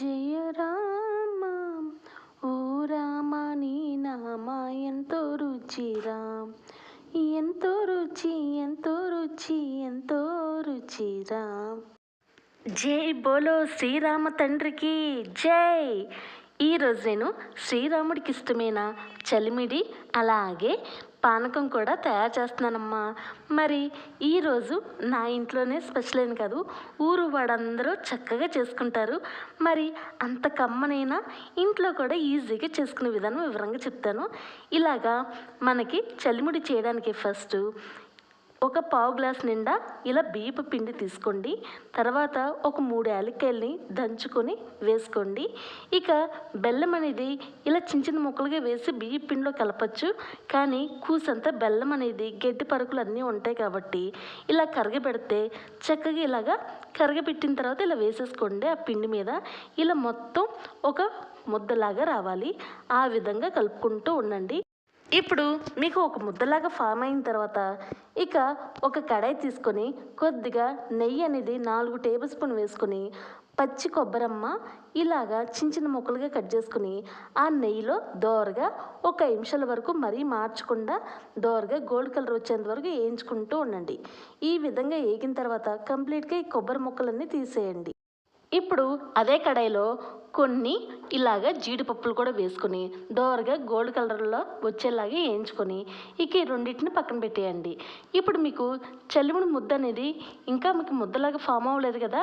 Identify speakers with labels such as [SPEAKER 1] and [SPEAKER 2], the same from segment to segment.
[SPEAKER 1] జయ రామ. ఓ రామ నీ నామ ఎంతో రుచిరా ఎంతో రుచి ఎంతో రుచి ఎంతో రుచిరా జై బోలో శ్రీరామ తండ్రికి జై. ఈరోజు నేను శ్రీరాముడికి ఇష్టమైన చలిమిడి అలాగే పానకం కూడా తయారు చేస్తున్నానమ్మా. మరి ఈరోజు నా ఇంట్లోనే స్పెషల్ అని కాదు ఊరు వాడందరూ చక్కగా చేసుకుంటారు. మరి అంత కమ్మనైనా ఇంట్లో కూడా ఈజీగా చేసుకునే విధానం వివరంగా చెప్తాను. ఇలాగా మనకి చలిముడి చేయడానికి ఫస్ట్ ఒక పావు గ్లాస్ నిండా ఇలా బియ్యపు పిండి తీసుకోండి. తర్వాత ఒక మూడు యాలక్కాయల్ని దంచుకొని వేసుకోండి. ఇక బెల్లం అనేది ఇలా చిన్న చిన్న ముక్కలుగా వేసి బియ్య పిండిలో కలపచ్చు. కానీ కూసంతా బెల్లం అనేది గడ్డి పరుకులు అన్నీ ఉంటాయి కాబట్టి ఇలా కరగబెడితే చక్కగా ఇలాగా కరగబెట్టిన తర్వాత ఇలా వేసేసుకోండి ఆ పిండి మీద. ఇలా మొత్తం ఒక ముద్దలాగా రావాలి. ఆ విధంగా కలుపుకుంటూ ఉండండి. ఇప్పుడు మీకు ఒక ముద్దలాగా ఫామ్ అయిన తర్వాత ఇక ఒక కడాయి తీసుకొని కొద్దిగా నెయ్యి అనేది నాలుగు టేబుల్ స్పూన్ వేసుకొని పచ్చి కొబ్బరమ్మ ఇలాగా చిన్న చిన్న ముక్కలుగా కట్ చేసుకుని ఆ నెయ్యిలో దోరగా ఒక నిమిషాల వరకు మరీ మార్చకుండా దోరగా గోల్డ్ కలర్ వచ్చేంత వరకు వేయించుకుంటూ ఉండండి. ఈ విధంగా వేగిన తర్వాత కంప్లీట్గా ఈ కొబ్బరి ముక్కలన్నీ తీసేయండి. ఇప్పుడు అదే కడాయిలో కొన్ని ఇలాగ జీడిపప్పులు కూడా వేసుకొని దోరగా గోల్డ్ కలర్లో వచ్చేలాగా వేయించుకొని ఇక ఈ రెండింటిని పక్కన పెట్టేయండి. ఇప్పుడు మీకు చల్లిముడి ముద్ద అనేది ఇంకా మీకు ముద్దలాగా ఫామ్ అవ్వలేదు కదా?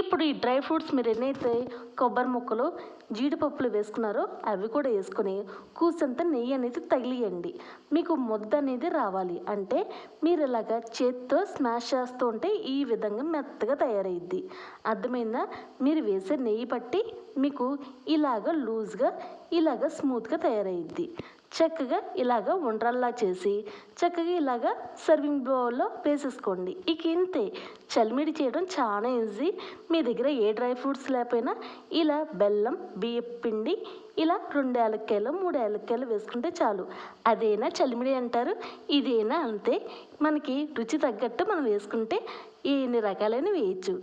[SPEAKER 1] ఇప్పుడు ఈ డ్రై ఫ్రూట్స్ మీరు ఎన్నైతే కొబ్బరి ముక్కలు జీడిపప్పులు వేసుకున్నారో అవి కూడా వేసుకొని కూసంత నెయ్యి అనేది తగిలియండి. మీకు ముద్ద అనేది రావాలి. అంటే మీరు ఇలాగా చేత్తో స్మాష్ చేస్తూ ఉంటే ఈ విధంగా మెత్తగా తయారైద్ది. అర్థమైందా? మీరు వేసే నెయ్యి పట్టి మీకు ఇలాగ లూజ్గా ఇలాగ స్మూత్గా తయారైద్ది. చక్కగా ఇలాగ ఉండ్రల్లా చేసి చక్కగా ఇలాగ సర్వింగ్ బౌల్లో వేసేసుకోండి. ఇక ఇంతే. చలిమిడి చేయడం చాలా ఈజీ. మీ దగ్గర ఏ డ్రై ఫ్రూట్స్ లేకపోయినా ఇలా బెల్లం బియ్యం పిండి ఇలా రెండు యాలక్కాయలు మూడు ఏలక్కాయలు వేసుకుంటే చాలు. అదేనా చలిమిడి అంటారు ఇదేనా అంతే. మనకి రుచి తగ్గట్టు మనం వేసుకుంటే ఎన్ని రకాలైన వేయచ్చు.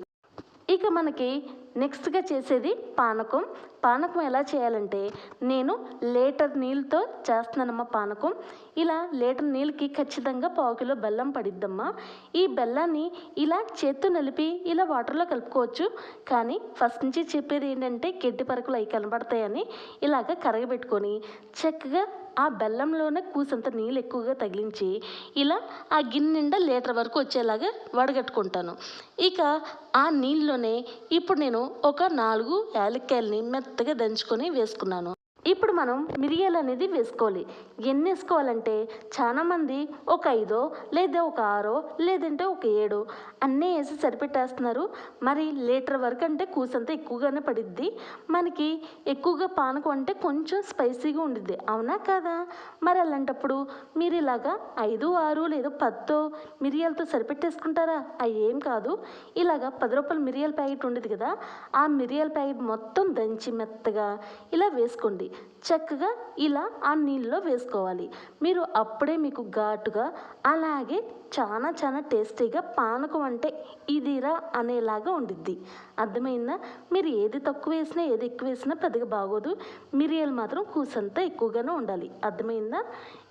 [SPEAKER 1] ఇక మనకి నెక్స్ట్గా చేసేది పానకం. పానకం ఎలా చేయాలంటే నేను లీటర్ నీళ్ళతో చేస్తున్నానమ్మా పానకం. ఇలా లీటర్ నీళ్ళకి ఖచ్చితంగా పావు కిలో బెల్లం పడిద్దమ్మా. ఈ బెల్లాన్ని ఇలా చేత్తో నలిపి ఇలా వాటర్లో కలుపుకోవచ్చు. కానీ ఫస్ట్ నుంచి చెప్పేది ఏంటంటే గడ్డి పరకులు అవి కనబడతాయని ఇలాగ కరగబెట్టుకొని చక్కగా ఆ బెల్లంలోనే కూసంత నీళ్ళు ఎక్కువగా తగిలించి ఇలా ఆ గిన్నె నిండా లీటర్ వరకు వచ్చేలాగా వడగట్టుకుంటాను. ఇక ఆ నీళ్ళలోనే ఇప్పుడు నేను ఒక నాలుగు యాలక్కాయలని మెత్తగా దంచుకొని వేసుకున్నాను. ఇప్పుడు మనం మిరియాలు అనేది వేసుకోవాలి. ఎన్ని వేసుకోవాలంటే చాలామంది ఒక ఐదో లేదా ఒక ఆరో లేదంటే ఒక ఏడు అన్నీ వేసి సరిపెట్టేస్తున్నారు. మరి లీటర్ వరకు అంటే కూసంతా ఎక్కువగానే పడిద్ది. మనకి ఎక్కువగా పానకం అంటే కొంచెం స్పైసీగా ఉండిద్ది. అవునా కాదా? మరి అలాంటప్పుడు మీరు ఇలాగా ఐదు ఆరు లేదా పత్తో మిరియాలతో సరిపెట్టేసుకుంటారా? అవి ఏం కాదు. ఇలాగా పది రూపాయల మిరియాల ప్యాకెట్ ఉండేది కదా ఆ మిరియాల ప్యాకెట్ మొత్తం దంచి మెత్తగా ఇలా వేసుకోండి. చక్కగా ఇలా ఆ నీళ్ళలో వేసుకోవాలి. మీరు అప్పుడే మీకు ఘాటుగా అలాగే చాలా చాలా టేస్టీగా పానకం అంటే ఇదిరా అనేలాగా ఉండిద్ది. అర్థమైందా? మీరు ఏది తక్కువ వేసినా ఏది ఎక్కువ వేసినా పెద్దగా బాగోదు. మిరియాలు మాత్రం కూసంతా ఎక్కువగానే ఉండాలి. అర్థమైందా?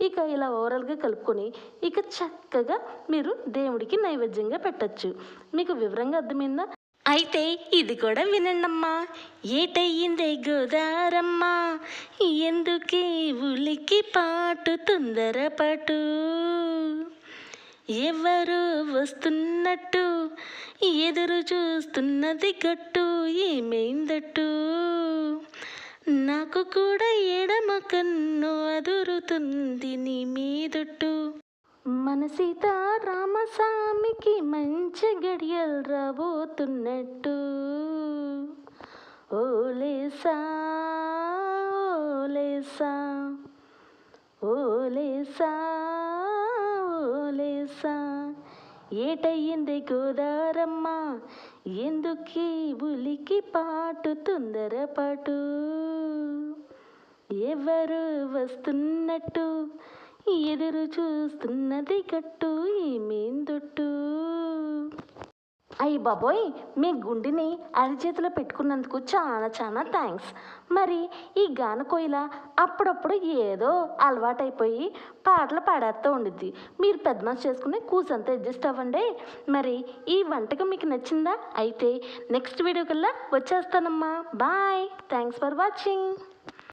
[SPEAKER 1] ఇక ఇలా ఓవరాల్గా కలుపుకొని ఇక చక్కగా మీరు దేవుడికి నైవేద్యంగా పెట్టచ్చు. మీకు వివరంగా అర్థమైందా? అయితే ఇది కూడా వినండమ్మా. ఏటయ్యిందే గోదారమ్మ. ఎందుకే ఉలికి పాటు తొందరపాటు? ఎవరు వస్తున్నట్టు ఎదురు చూస్తున్నది గట్టు ఏమైందట్టు? నాకు కూడా ఎడమ కన్ను అదురుతుంది నీ మీదట్టు. మన సీతారామస్వామికి మంచి గడియలు రాబోతున్నట్టు. ఓలేసా ఓలేసా ఓలేసా ఓలేసా ఏటయ్యింది గోదారమ్మ ఎందుకీ ఉలికి పాటు తొందరపాటు? ఎవరు వస్తున్నట్టు? ఎదురు చూస్తున్నది గట్టు ఏమేందొట్టు అయ్యి బాబోయ్ మీ గుండెని అరిచేతిలో పెట్టుకున్నందుకు చాలా చాలా థ్యాంక్స్ మరి ఈ గానకోయిల అప్పుడప్పుడు ఏదో అలవాటైపోయి పాటలు పాడేస్తూ ఉండిద్ది. మీరు పెద్ద మనసు చేసుకుని కూసంతా అడ్జస్ట్ అవ్వండి. మరి ఈ వంటకం మీకు నచ్చిందా? అయితే నెక్స్ట్ వీడియో కల్లా వచ్చేస్తానమ్మా. Bye thanks for watching